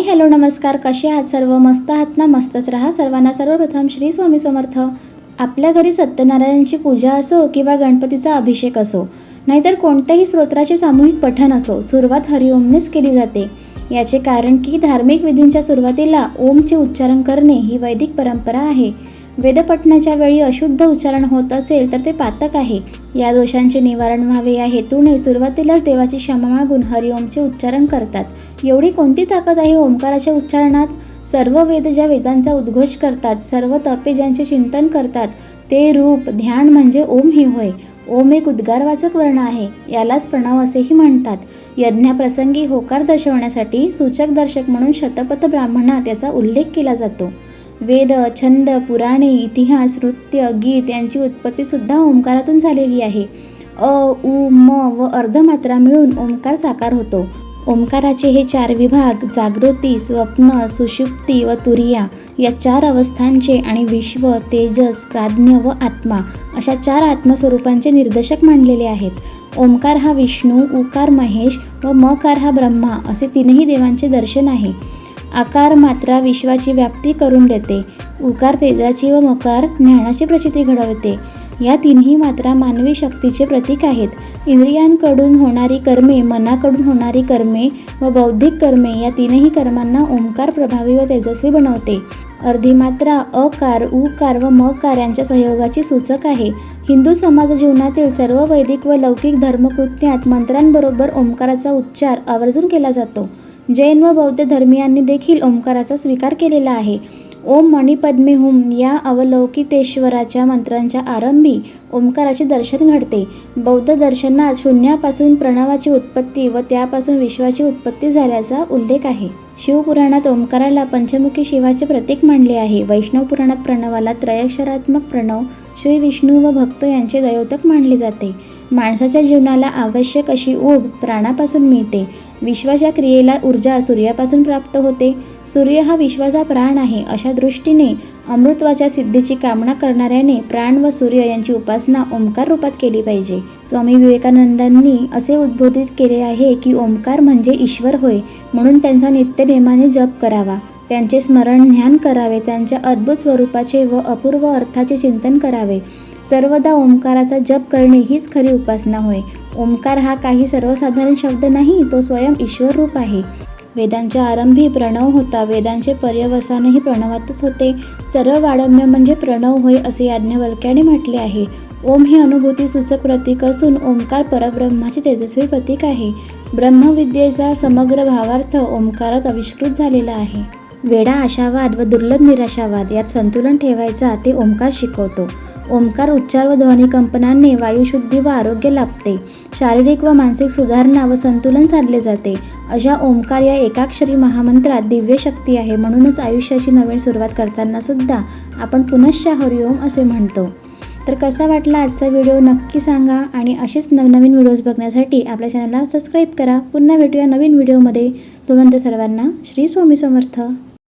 Hi hello नमस्कार. कसे आहात सर्व? मस्त आहात ना? मस्तच राहा. सर्वांना सर्वप्रथम श्री स्वामी समर्थ. आपल्या घरी सत्यनारायणची पूजा असो किंवा गणपतीचा अभिषेक असो नाहीतर कोणत्याही स्तोत्राचे सामूहिक पठण असो सुरुवात हरिओमनेच केली जाते. याचे कारण की धार्मिक विधींच्या सुरुवातीला ओमचे उच्चारण करणे ही वैदिक परंपरा आहे. वेदपठणाच्या वेळी अशुद्ध उच्चारण होत असेल तर ते पातक आहे. या दोषांचे निवारण व्हावे या हेतूने सुरुवातीलाच देवाची क्षमा मागून हरिओमचे उच्चारण करतात. एवढी कोणती ताकद आहे ओंकाराच्या उच्चारणात? सर्व वेद ज्या वेदांचा उद्घोष करतात सर्व तपे ज्यांचे चिंतन करतात ते रूप ध्यान म्हणजे ओम ही होय. ओम एक उद्गारवाचक वर्ण आहे यालाच प्रणव असेही म्हणतात. यज्ञाप्रसंगी होकार दर्शवण्यासाठी सूचक दर्शक म्हणून शतपथ ब्राह्मणात याचा उल्लेख केला जातो. वेद छंद पुराणे इतिहास नृत्य गीत यांची उत्पत्तीसुद्धा ओंकारातून झालेली आहे. अ उ म व अर्धमात्रा मिळून ओंकार साकार होतो. ओंकाराचे हे चार विभाग जागृती स्वप्न सुषुप्ती व तुरिया या चार अवस्थांचे आणि विश्व तेजस प्राज्ञ व आत्मा अशा चार आत्मस्वरूपांचे निर्देशक मांडलेले आहेत. ओंकार हा विष्णू उकार महेश व मकार हा ब्रह्मा असे तीनही देवांचे दर्शन आहे. आकार मात्रा विश्वाची व्याप्ती करून देते. उकार तेजाची व मकार ज्ञानाची प्रचिती घडवते. या तिन्ही मात्रा मानवी शक्तीचे प्रतीक आहेत. इंद्रियांकडून होणारी कर्मे मनाकडून होणारी कर्मे व बौद्धिक कर्मे या तीनही कर्मांना ओंकार प्रभावी व तेजस्वी बनवते. अर्धी मात्रा अकार उकार व मकार यांच्या सहयोगाची सूचक आहे. हिंदू समाज जीवनातील सर्व वैदिक व लौकिक धर्मकृत्यात मंत्रांबरोबर ओंकाराचा उच्चार आवर्जून केला जातो. जैन व बौद्ध धर्मियांनी देखील ओंकाराचा स्वीकार केलेला आहे. ओम मणिपद्मे हुम या अवलौकितेश्वराच्या मंत्रांच्या आरंभी ओंकाराचे दर्शन घडते. बौद्ध दर्शनात शून्यापासून प्रणवाची उत्पत्ती व त्यापासून विश्वाची उत्पत्ती झाल्याचा उल्लेख आहे. शिवपुराणात ओंकाराला पंचमुखी शिवाचे प्रतीक मानले आहे. वैष्णव पुराणात प्रणवाला त्रयक्षरात्मक प्रणव श्री विष्णू व भक्त यांचे दयोतक मानले जाते. माणसाच्या जीवनाला आवश्यक अशी ऊब प्राणापासून मिळते. विश्वाच्या क्रियेला ऊर्जा सूर्यापासून प्राप्त होते. सूर्य हा विश्वाचा प्राण आहे अशा दृष्टीने अमृत्वाच्या सिद्धीची कामना करणाऱ्याने प्राण व सूर्य यांची उपासना ओंकार रूपात केली पाहिजे. स्वामी विवेकानंदांनी असे उद्बोधित केले आहे की ओंकार म्हणजे ईश्वर होय म्हणून त्यांचा नित्यनेमाने जप करावा. त्यांचे स्मरण ध्यान करावे त्यांच्या अद्भुत स्वरूपाचे व अपूर्व अर्थाचे चिंतन करावे. सर्वदा ओंकाराचा जप करणे हीच खरी उपासना होय. ओंकार हा काही सर्वसाधारण शब्द नाही तो स्वयं ईश्वर रूप आहे. वेदांच्या आरंभी प्रणव होता वेदांचे पर्यवसानही प्रणवातच होते. सर्व वाडम्य म्हणजे प्रणव होय असे याज्ञवल्क्याने म्हटले आहे. ओम हे अनुभूती सूचक प्रतीक असून ओंकार परब्रह्माचे तेजस्वी प्रतीक आहे. ब्रह्मविद्येचा समग्र भावार्थ ओंकारात आविष्कृत झालेला आहे. वेडा आशावाद व दुर्लभ निराशावाद यात संतुलन ठेवायचा ते ओंकार शिकवतो. ओंकार उच्चार व ध्वनी कंपनांनी वायुशुद्धी व आरोग्य लाभते. शारीरिक व मानसिक सुधारणा व संतुलन साधले जाते. अशा ओंकार या एकाक्षरी महामंत्रात दिव्य शक्ती आहे म्हणूनच आयुष्याची नवीन सुरुवात करताना सुद्धा आपण पुनश्च हरिओम असे म्हणतो. तर कसा वाटला आजचा व्हिडिओ नक्की सांगा आणि असेच नवनवीन व्हिडिओज बघण्यासाठी आपल्या चॅनलला सबस्क्राईब करा. पुन्हा भेटूया नवीन व्हिडिओमध्ये. तोपर्यंत सर्वांना श्री स्वामी समर्थ.